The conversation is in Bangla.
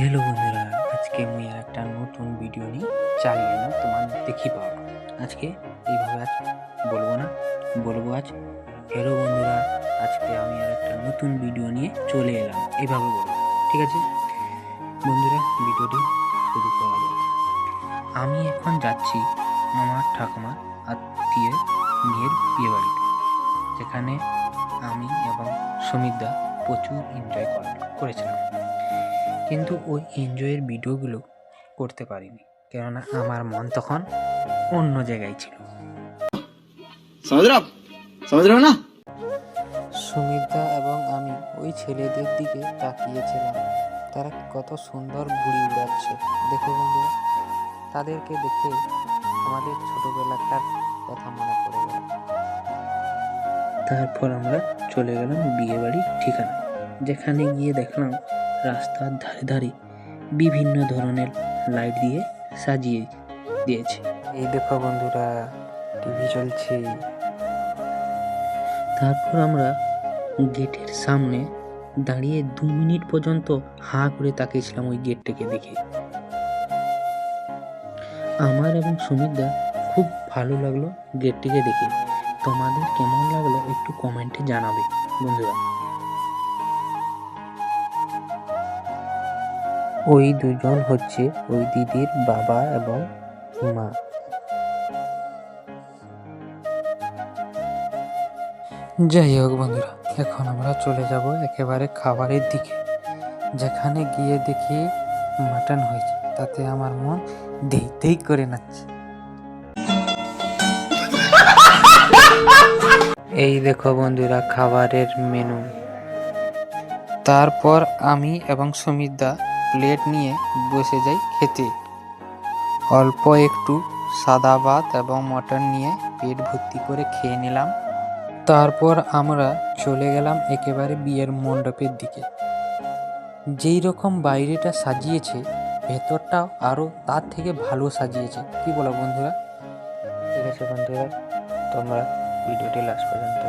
হ্যালো বন্ধুরা, আজকে আর একটা নতুন ভিডিও নিয়ে চালিয়ে এলাম তোমার দেখি পাও আজকে এইভাবে আজ বলব না, বলব আজ হ্যালো বন্ধুরা, আজকে আমি আর একটা নতুন ভিডিও নিয়ে চলে এলাম, এইভাবে বলব, ঠিক আছে? বন্ধুরা ভিডিওটি শুরু করা যাক। আমি এখন যাচ্ছি আমার ঠাকুমার আত্মীয় মেয়ের বিয়ে বাড়িতে, যেখানে আমি এবং সুমিতদা প্রচুর এনজয় করেছিলাম কিন্তু ওই এনজয়ের ভিডিওগুলো করতে পারিনি। কেননা আমার মন তখন অন্য জায়গায় ছিল। না? সুমিতা এবং আমি ওই ছেলেদের দিকে তাকিয়েছিলাম। তারা কত সুন্দর ঘুড়ি উড়াচ্ছে। দেখো বন্ধু তাদেরকে দেখে আমাদের ছোটবেলাকার কথা মনে পড়ে গেল। তারপর আমরা চলে গেলাম বিয়েবাড়ির ঠিকানা যেখানে গিয়ে দেখলাম রাস্তার ধারে ধারে বিভিন্ন ধরনের লাইট দিয়ে সাজিয়ে দিয়েছে। এই দেখো বন্ধুরা টিভি চলছে। তারপর আমরা গেটের সামনে দাঁড়িয়ে দু মিনিট পর্যন্ত হাঁ করে তাকিয়েছিলাম ওই গেটটাকে দেখে। আমার এবং সুমিতদা খুব ভালো লাগল গেটটিকে দেখে। তোমাদের কেমন লাগল একটু কমেন্টে জানাবে বন্ধুরা। ওই দুজন হচ্ছে ওই দিদির বাবা এবং মা। যাই হোক বন্ধুরা এখন আমরা চলে যাব একেবারে খাবারের দিকে যেখানে গিয়ে দেখি মাটন হয়েছে। তাতে আমার মন দেই দেই করে নাচছে। এই দেখো বন্ধুরা খাবারের মেনু তারপর আমি এবং সুমিতদা প্লেট নিয়ে বসে যাই খেতে। অল্প একটু সাদা ভাত এবং মটন নিয়ে পেট ভর্তি করে খেয়ে নিলাম। তারপর আমরা চলে গেলাম একেবারে বিয়ের মণ্ডপের দিকে। যেই রকম বাইরেটা সাজিয়েছে, ভেতরটাও আরও তার থেকে ভালো সাজিয়েছে। কি বলো বন্ধুরা? ঠিক আছে বন্ধুরা, তোমরা ভিডিওটি লাস্ট পর্যন্ত